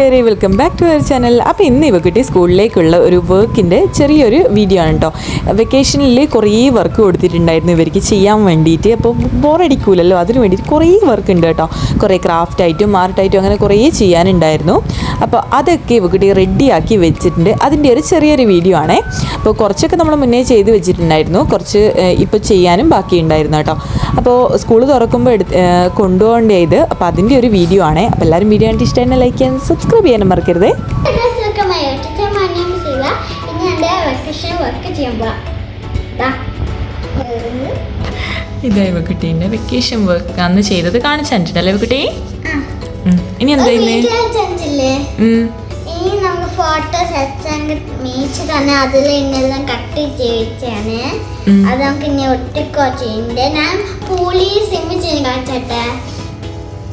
കൂട്ടുകാരെ welcome back to our channel അപ്പോൾ ഇന്ന് ഇവക്കുട്ടി സ്കൂളിലേക്കുള്ള ഒരു വർക്കിന്റെ ചെറിയൊരു വീഡിയോ ആണ് കേട്ടോ വെക്കേഷനിൽ കുറേ വർക്ക് കൊടുത്തിട്ടുണ്ടായിരുന്നു ഇവർക്ക് ചെയ്യാൻ വേണ്ടിയിട്ട്. അപ്പോൾ ബോറടിക്കൂലല്ലോ അതിന് വേണ്ടിയിട്ട് കുറേ വർക്ക് ഉണ്ട് കേട്ടോ കുറേ ക്രാഫ്റ്റ് ആയിട്ടും ആർട്ടായിട്ടും അങ്ങനെ കുറേ ചെയ്യാനുണ്ടായിരുന്നു. അപ്പോൾ അതൊക്കെ ഇവക്കുട്ടി റെഡിയാക്കി വെച്ചിട്ടുണ്ട്. അതിന്റെ ഒരു ചെറിയൊരു വീഡിയോ ആണേ. അപ്പോൾ കുറച്ചൊക്കെ നമ്മൾ മുന്നേ ചെയ്ത് വെച്ചിട്ടുണ്ടായിരുന്നു. കുറച്ച് ഇപ്പോൾ ചെയ്യാനും ബാക്കിയുണ്ടായിരുന്നു കേട്ടോ അപ്പോൾ സ്കൂൾ തുറക്കുമ്പോൾ എടുത്ത് കൊണ്ടുപോകേണ്ടത് അപ്പോൾ അതിന്റെ ഒരു വീഡിയോ ആണേ. അപ്പോൾ എല്ലാവരും വീഡിയോ ആയിട്ട് ഇഷ്ടമായി ലൈക്ക് ചെയ്യാൻ സബ്സ്ക്രൈബ് ചെയ്യാനും മറക്കരുതേ. ഇതായി വെക്കുട്ടീന്റെ വെക്കേഷൻ വർക്ക് അന്ന് ചെയ്തത് കാണിച്ചു തന്നിട്ടുണ്ടല്ലേ വെക്കുട്ടി ആ. ഇനി എന്താ ഇനി നമുക്ക് മീച്ച് തന്നെ അതിൽ ഇന്നെല്ലാം കട്ട് ചെയ്യിച്ചാണ് അത്. നമുക്ക് ഇനി ഒട്ടിക്കോ ചെയ്യണ്ടേ ഞാൻ പൂളി സിമ്മ് ചെയ്ത് കാണിച്ചട്ടെ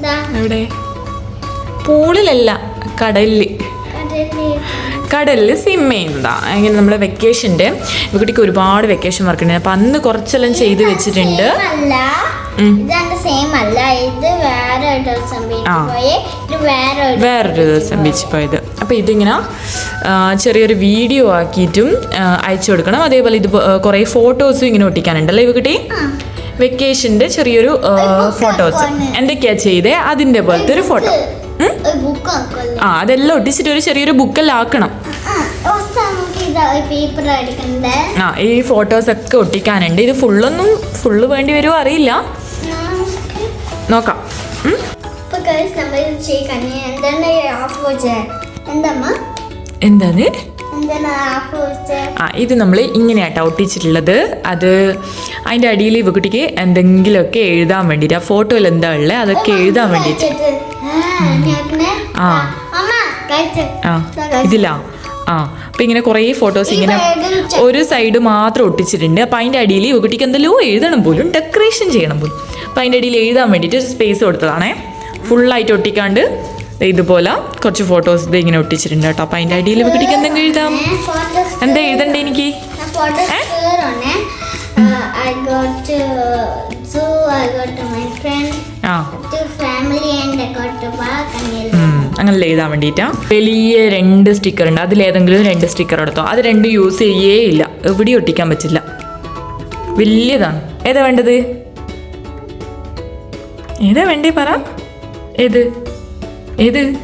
ദാ എവിടെ? പൂളിലല്ല. കടലിൽ കടലിൽ സ്വിം സിം ചെയ്യുന്നതാ. അങ്ങനെ നമ്മൾ വെക്കേഷന്റെ കുട്ടിക്ക് ഒരുപാട് വെക്കേഷൻ വർക്ക് ഉണ്ട് അപ്പം അന്ന് കുറച്ചെല്ലാം ചെയ്ത് വെച്ചിട്ടുണ്ട്. വേറൊരു ദിവസം ബീച്ചിൽ പോയത്. അപ്പോൾ ഇതിങ്ങനെ ചെറിയൊരു വീഡിയോ ആക്കിയിട്ടും അയച്ചു കൊടുക്കണം. അതേപോലെ ഇത് കുറേ ഫോട്ടോസും ഇങ്ങനെ ഒട്ടിക്കാനുണ്ടല്ലോ ഇവ കുട്ടി വെക്കേഷന്റെ ചെറിയൊരു ഫോട്ടോസ് എന്തൊക്കെയാ ചെയ്തേ? അതിന്റെ പോലത്തെ ഒരു ഫോട്ടോ ആ അതെല്ലാം ഒട്ടിച്ചിട്ട് ഒരു ചെറിയൊരു ബുക്കെല്ലാം ആക്കണം ആ, ഈ ഫോട്ടോസ് ഒക്കെ ഒട്ടിക്കാനുണ്ട്. ഇത് ഫുള്ളൊന്നും ഫുള്ള് വേണ്ടി വരുമോ അറിയില്ല. നോക്കാം. എന്താണ് ആ ഇത് നമ്മൾ ഇങ്ങനെയാട്ടോ ഒട്ടിച്ചിട്ടുള്ളത്. അത് അതിന്റെ അടിയിൽ ഇവക്കുട്ടിക്ക് എന്തെങ്കിലുമൊക്കെ എഴുതാൻ വേണ്ടിയിട്ട് ആ ഫോട്ടോയിൽ എന്താ ഉള്ളത് അതൊക്കെ എഴുതാൻ വേണ്ടിയിട്ട് ആ. ഇതിലാ. ആ. അപ്പം ഇങ്ങനെ കുറേ ഫോട്ടോസ് ഇങ്ങനെ ഒരു സൈഡ് മാത്രം ഒട്ടിച്ചിട്ടുണ്ട്. അപ്പം അതിന്റെ അടിയിൽ കുട്ടിക്ക് എന്തെല്ലോ എഴുതണം പോലും ഡെക്കറേഷൻ ചെയ്യണം പോലും. അപ്പം അതിന്റെ അടിയിൽ എഴുതാൻ വേണ്ടിട്ട് ഒരു സ്പേസ് കൊടുത്തതാണേ. ഫുള്ളായിട്ട് ഒട്ടിക്കാണ്ട് ഇതുപോലെ കുറച്ച് ഫോട്ടോസ് ഇത് ഇങ്ങനെ ഒട്ടിച്ചിട്ടുണ്ട് കേട്ടോ. അപ്പം അതിന്റെ അടിയിൽ കുട്ടിക്ക് എന്തെങ്കിലും എഴുതാം. എന്താ എഴുതണ്ടേ എനിക്ക്? I got to I got to to my അങ്ങനെ എഴുതാൻ വേണ്ടിയിട്ടാ വലിയ രണ്ട് സ്റ്റിക്കർ ഉണ്ട്. അതിലേതെങ്കിലും രണ്ട് സ്റ്റിക്കർ എടുത്തോ. അത് രണ്ടും യൂസ് ചെയ്യേ ഇല്ല. എവിടെയും ഒട്ടിക്കാൻ പറ്റില്ല. വലിയതാണ്. ഏതാ വേണ്ടത്? ഏതാ വേണ്ടേ പറ? ഏത്? ഏത്?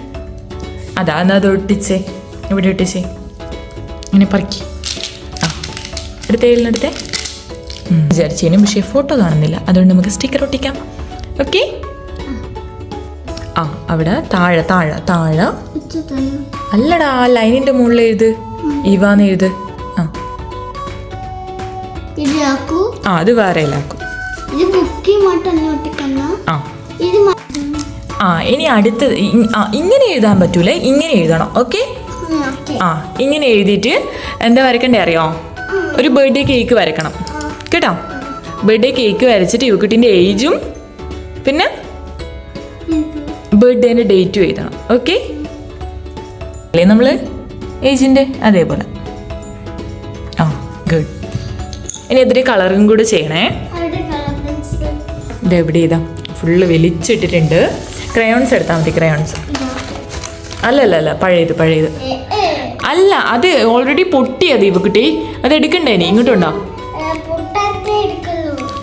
അതാ എന്നാ അത് ഒട്ടിച്ചേ. ഇവിടെ ഒട്ടിച്ചേ? ഇങ്ങനെ പറക്കി. ആ. എടുത്തേ എടുത്തേ? വിചാരിച്ചതിനും പക്ഷേ ഫോട്ടോ കാണുന്നില്ല. അതുകൊണ്ട് നമുക്ക് സ്റ്റിക്കർ ഒട്ടിക്കാം. ഓക്കെ ആ അവിടെ താഴെ താഴെ താഴെ. അല്ലടാ ആ ലൈനിന്റെ മുകളിൽ എഴുത്. ഇവാന്ന് എഴുത്. ആ. ആ അത് വേറെ ആ. ആ ഇനി അടുത്തത് ഇങ്ങനെ എഴുതാൻ പറ്റൂല. ഇങ്ങനെ എഴുതണം ഓക്കെ ഓക്കേ. ആ ഇങ്ങനെ എഴുതിയിട്ട് എന്താ വരക്കണ്ടേ അറിയോ? ഒരു ബർത്ത്ഡേ കേക്ക് വരക്കണം കേട്ടോ? ബർത്ത്ഡേ കേക്ക് വരച്ചിട്ട് യുക്കുട്ടിന്റെ ഏജും പിന്നെ? ബർത്ത്ഡേന്റെ ഡേറ്റും എഴുതണം. ഓക്കെ അല്ലേ നമ്മൾ ഏജിന്റെ അതേപോലെ. ആ ഗുഡ് ഇനി എതിരെ കളറും കൂടെ ചെയ്യണേ. ഇത് എവിടെ ചെയ്താ ഫുള്ള് വലിച്ചിട്ടിട്ടുണ്ട്. ക്രയോൺസ് എടുത്താൽ മതി ക്രയോൺസ് അല്ല അല്ല അല്ല പഴയത് പഴയത് അല്ല അത് ഓൾറെഡി പൊട്ടിയത് ഇവ കുട്ടി അത് എടുക്കണ്ടേ ഇനി? ഇങ്ങോട്ടുണ്ടോ.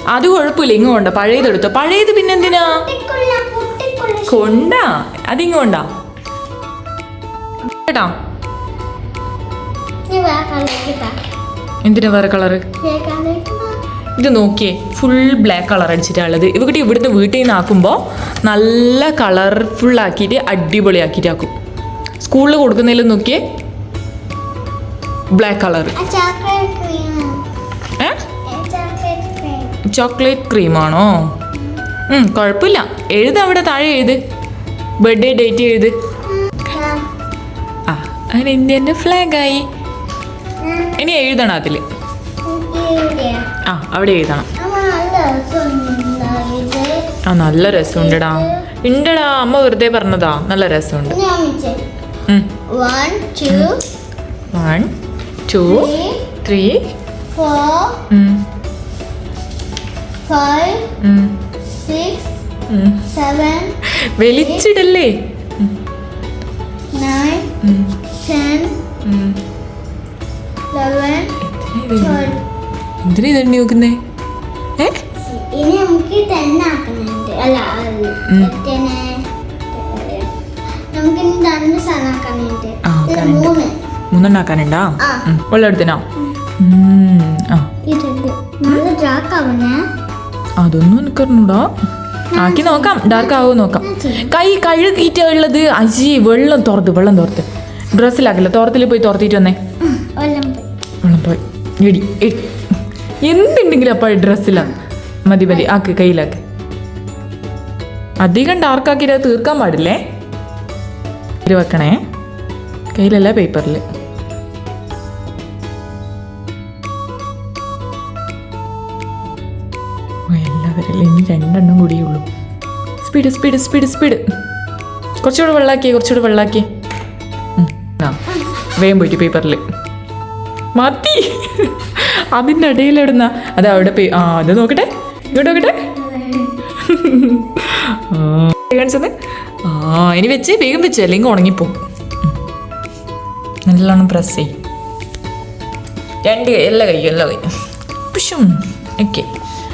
അത് കുഴപ്പമില്ല ഇങ്ങോണ്ട പഴയത് എടുത്തോ പഴയത് പിന്നെ എന്തിനാ പൊട്ടിക്കൊള്ള, പൊട്ടിക്കൊള്ള. കൊണ്ടാ? അതിങ്ങോണ്ടാ കേട്ടാ. എന്തിനാ വേറെ കളറ് ഇത് നോക്കിയേ ഫുൾ ബ്ലാക്ക് കളർ അടിച്ചിട്ടാണുള്ളത്. ഇവക്കുട്ടി ഇവിടുന്ന് വീട്ടിൽ നിന്ന് ആക്കുമ്പോൾ നല്ല കളർഫുൾ ആക്കിയിട്ട് അടിപൊളിയാക്കിയിട്ട് ആക്കും സ്കൂളിൽ കൊടുക്കുന്നതിൽ നോക്കിയേ ബ്ലാക്ക് കളർ ചോക്ലേറ്റ് ക്രീമാണോ? കുഴപ്പമില്ല എഴുത് അവിടെ താഴെ എഴുത്. ബർത്ത്ഡേ ഡേറ്റ് എഴുത്. ആ, അങ്ങനെ ഇന്ത്യന്റെ ഫ്ലാഗായി. ഇനി എഴുതണം അതിൽ. ആ അവിടെ എഴുതണം. ആ നല്ല രസമുണ്ടടാ. ഉണ്ടടാ അമ്മ വെറുതെ പറഞ്ഞതാ. നല്ല രസമുണ്ട്. One two three four, five six seven വലിച്ചിടല്ലേ nine ten eleven എന്തിനാ ഇതെണ്ണി നോക്കുന്നേ? ഇനി നമുക്ക് തന്നെ ആക്കുന്നുണ്ട്. അല്ല നമുക്ക് ഇനി തന്നെ സാധനമാക്കാനുണ്ട് മൂന്ന്. മൂന്നെണ്ണാക്കാനുണ്ടാ ഉള്ളെടുത്തിനോ? ആ. ഇത് നല്ല ഡ്രാക്കാവണേ അതൊന്നും എനിക്കറിഞ്ഞൂടാ. ആക്കി നോക്കാം ഡാർക്ക് ആവോ നോക്കാം. കൈ കഴുകിയിട്ട് ഉള്ളത് അജി വെള്ളം തുറത്ത് വെള്ളം തുറത്ത് ഡ്രസ്സിലാക്കില്ല തുറത്തിൽ പോയി തുറത്തിട്ട് വന്നേ. വെള്ളം പോയി. എടി എടി എന്തുണ്ടെങ്കിലും അപ്പോൾ ഡ്രസ്സിലാണ് മതി മതി ആക്ക് കയ്യിലാക്ക്. അധികം ഡാർക്കാക്കിയിട്ട് തീർക്കാൻ പാടില്ലേ? വെക്കണേ. കയ്യിലല്ല പേപ്പറിൽ ഇനി രണ്ടെണ്ണം കൂടിയേ ഉള്ളൂ. സ്പീഡ് സ്പീഡ് സ്പീഡ് സ്പീഡ് കുറച്ചുകൂടെ വെള്ളാക്കിയേ കുറച്ചുകൂടെ വെള്ളാക്കിയേ. ഉം, ആ വേഗം പോയിട്ട് പേപ്പറിൽ മതി. അതിന്റെ ഇടയിൽ എവിടുന്ന അത് അവിടെ പേ ആ അത് നോക്കട്ടെ. ഇങ്ങോട്ട് നോക്കട്ടെ. കാണിച്ചത് ആ ഇനി വെച്ച് വേഗം വെച്ച് അല്ലെങ്കിൽ ഉണങ്ങിപ്പോവും ഉം. നല്ലോണം പ്രസ് ചെയ്യും. രണ്ട് എല്ലാ കൈ എല്ലാ കൈ പുഷും. ഓക്കെ.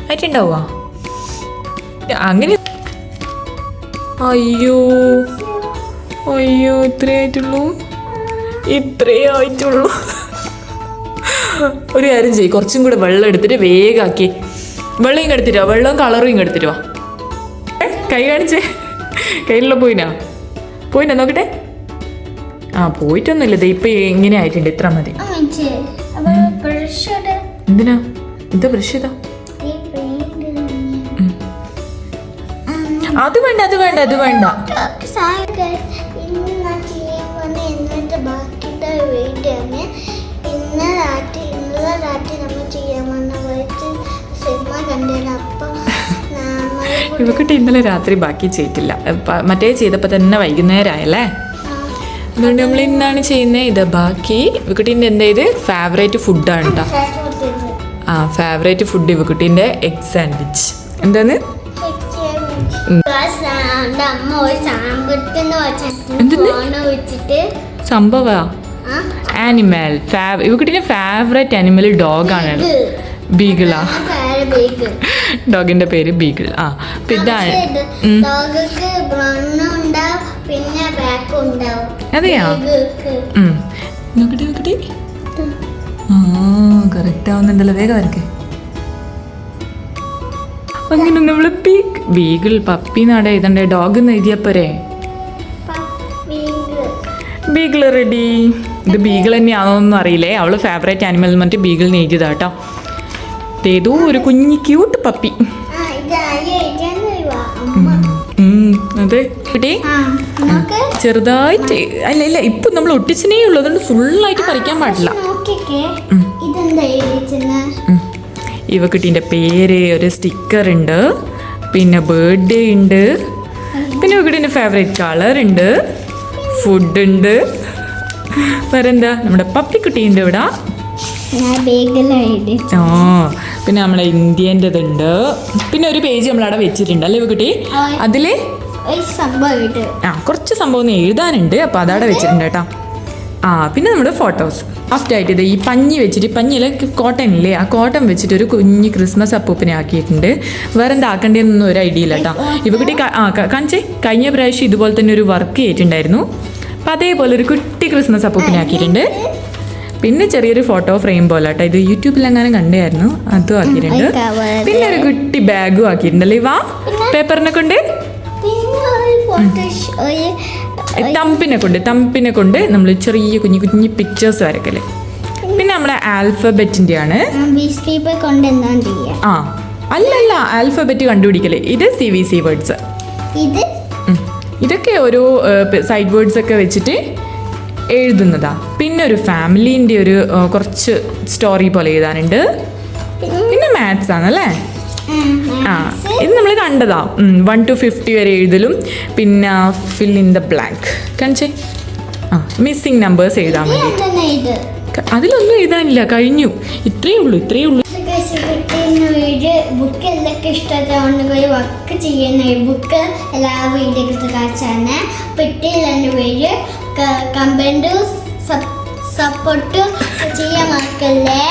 ആയിട്ടുണ്ടാവുക അങ്ങനെ അയ്യോ അയ്യോ ഇത്രേ ആയിട്ടുള്ളൂ. ഇത്രേ ആയിട്ടുള്ളൂ. ഒരു കാര്യം ചെയ്യ് കുറച്ചും കൂടെ വെള്ളം എടുത്തിട്ട് വേഗം ആക്കി വെള്ളം ഇങ്ങ് എടുത്തിരുവാ വെള്ളവും കളറും ഇങ്ങ് എടുത്തിരുവാ കൈ കാണിച്ചേ. കയ്യിലുള്ള പോയിനാ? പോയിനാ നോക്കട്ടെ. ആ പോയിട്ടൊന്നുമില്ല. ദേ ഇപ്പൊ ഇങ്ങനെ ആയിട്ടുണ്ട് ഇത്ര മതി. എന്തിനാ? ഇത് ബ്രഷ് ചെയ്താ അത് വേണ്ട അത് വേണ്ട അത് വേണ്ട. ഇവക്കിട്ട് ഇന്നലെ രാത്രി ബാക്കി ചെയ്തിട്ടില്ല. മറ്റേ ചെയ്തപ്പോൾ തന്നെ വൈകുന്നേരം ആയല്ലേ അതുകൊണ്ട് നമ്മൾ ഇന്നാണ് ചെയ്യുന്നത് ഇത്. ബാക്കി ഇവക്കുട്ടീന്റെ എന്താ ഇത്? ഫേവറേറ്റ് ഫുഡാണ് കേട്ടോ ആ ഫേവറേറ്റ് ഫുഡ് ഇവക്കുട്ടീന്റെ എഗ് സാൻഡ്വിച്ച് എന്താണ്? ഫേവറേറ്റ് ആനിമൽ ഡോഗാണ്. ബീഗിളാ. ഡോഗിന്റെ പേര് ബീഗിൾ ആ പിന്നെ അതെയാ? നോക്കട്ടെ ആ കറക്റ്റ് ആവുന്നുണ്ടല്ലോ. വേഗം വരക്കെ അങ്ങനെ നമ്മൾ പീക്ക്. ബീഗിൾ പപ്പി നാടെ ഇതണ്ടേ ഡോഗ് എന്ന് എഴുതിയാ ബീഗിൾ. റെഡി. ഇത് ബീഗിൾ തന്നെയാണോന്നും അറിയില്ലേ? അവൾ ഫേവറേറ്റ് ആനിമൽ പറഞ്ഞിട്ട് ബീഗിൾ നെയ്തിയതാ കേട്ടോ ഏതോ ഒരു കുഞ്ഞി ക്യൂട്ട് പപ്പി. അതെ. കുട്ടി. ചെറുതായിട്ട്. അല്ല ഇല്ല ഇപ്പൊ നമ്മൾ ഒട്ടിച്ചനേ ഉള്ളൂ. അതുകൊണ്ട് ഫുള്ളായിട്ട് പറിക്കാൻ പാടില്ല. ഇവക്കുട്ടീന്റെ പേര് ഒരു സ്റ്റിക്കർ ഉണ്ട് പിന്നെ ബർത്ത്ഡേ ഉണ്ട് പിന്നെ ഇവക്കുട്ടീന്റെ ഫേവറേറ്റ് കളർ ഉണ്ട് ഫുഡ് ഉണ്ട്. വേറെന്താ? നമ്മുടെ പപ്പി കുട്ടിയുണ്ട് ഇവിടെ. ഓ പിന്നെ നമ്മളെ ഇന്ത്യന്റെതുണ്ട്. പിന്നെ ഒരു പേജ് നമ്മളവിടെ വെച്ചിട്ടുണ്ട് അല്ലേ കുട്ടി അതിൽ ആ കുറച്ച് സംഭവം എഴുതാനുണ്ട് അപ്പോൾ അതവിടെ വെച്ചിട്ടുണ്ട് കേട്ടോ. ആ പിന്നെ നമ്മുടെ ഫോട്ടോസ് ഫസ്റ്റ് ആയിട്ട് ഇത് ഈ പഞ്ഞി വെച്ചിട്ട് പഞ്ഞിയിലെ കോട്ടൺ ഇല്ലേ ആ കോട്ടൺ വെച്ചിട്ട് ഒരു കുഞ്ഞ് ക്രിസ്മസ് അപ്പൂപ്പിനെ ആക്കിയിട്ടുണ്ട്. വേറെ എന്താക്കേണ്ടതെന്നൊന്നും ഒരു ഐഡിയ ഇല്ല കേട്ടോ ഇവക്കുട്ടി ആ കാണിച്ചേ. കഴിഞ്ഞ പ്രാവശ്യം ഇതുപോലെ തന്നെ ഒരു വർക്ക് ചെയ്തിട്ടുണ്ടായിരുന്നു. അപ്പം അതേപോലെ ഒരു കുട്ടി ക്രിസ്മസ് അപ്പൂപ്പിനെ ആക്കിയിട്ടുണ്ട്. പിന്നെ ചെറിയൊരു ഫോട്ടോ ഫ്രെയിം പോലെ കേട്ടോ ഇത് യൂട്യൂബിൽ എങ്ങാനും കണ്ടായിരുന്നു. അതും ആക്കിയിട്ടുണ്ട്. പിന്നെ ഒരു കുട്ടി ബാഗും ആക്കിയിട്ടുണ്ടല്ലേ? വാ പേപ്പറിനെ കൊണ്ട്. ഒരു ഒരു തമ്പിനെ കൊണ്ട് തമ്പിനെ കൊണ്ട് നമ്മൾ ചെറിയ കുഞ്ഞു കുഞ്ഞു പിക്ചേഴ്സ് വരക്കൽ പിന്നെ നമ്മുടെ ആൽഫബറ്റിന്റെ ആണ് ആ അല്ലല്ല ആൽഫബറ്റ് കണ്ടുപിടിക്കൽ. ഇത് സി വി സി വേർഡ്സ് ഇത്? ഇതൊക്കെ ഓരോ സൈഡ് വേർഡ്സ് ഒക്കെ വെച്ചിട്ട് എഴുതുന്നതാ. പിന്നെ ഒരു ഫാമിലിന്റെ ഒരു കുറച്ച് സ്റ്റോറി പോലെ എഴുതാനുണ്ട്. പിന്നെ മാത്സ് ആണല്ലേ? ആ ഇത് നമ്മൾ കണ്ടതാ. വൺ ടു ഫിഫ്റ്റി വരെ എഴുതലും. പിന്നെ ഫിൽ ഇൻ ദ ബ്ലാങ്ക് കാണിച്ചേ? ആ മിസ്സിങ് നമ്പേഴ്സ് എഴുതാൻ വേണ്ടി. അതിലൊന്നും എഴുതാനില്ല. കഴിഞ്ഞു. ഇത്രയേ ഉള്ളൂ ഇത്രയേ ഉള്ളൂ. ബുക്ക് എന്തൊക്കെ ഇഷ്ടത്തോണ്ട് വർക്ക് ചെയ്യുന്ന ബുക്ക് എല്ലാ വീഡിയോകൾക്ക് കാച്ചാണ് പെട്ടിയിലാണ് പേര് കമ്പൻഡ് സപ്പോർട്ട് ചെയ്യാൻ മറക്കല്ലേ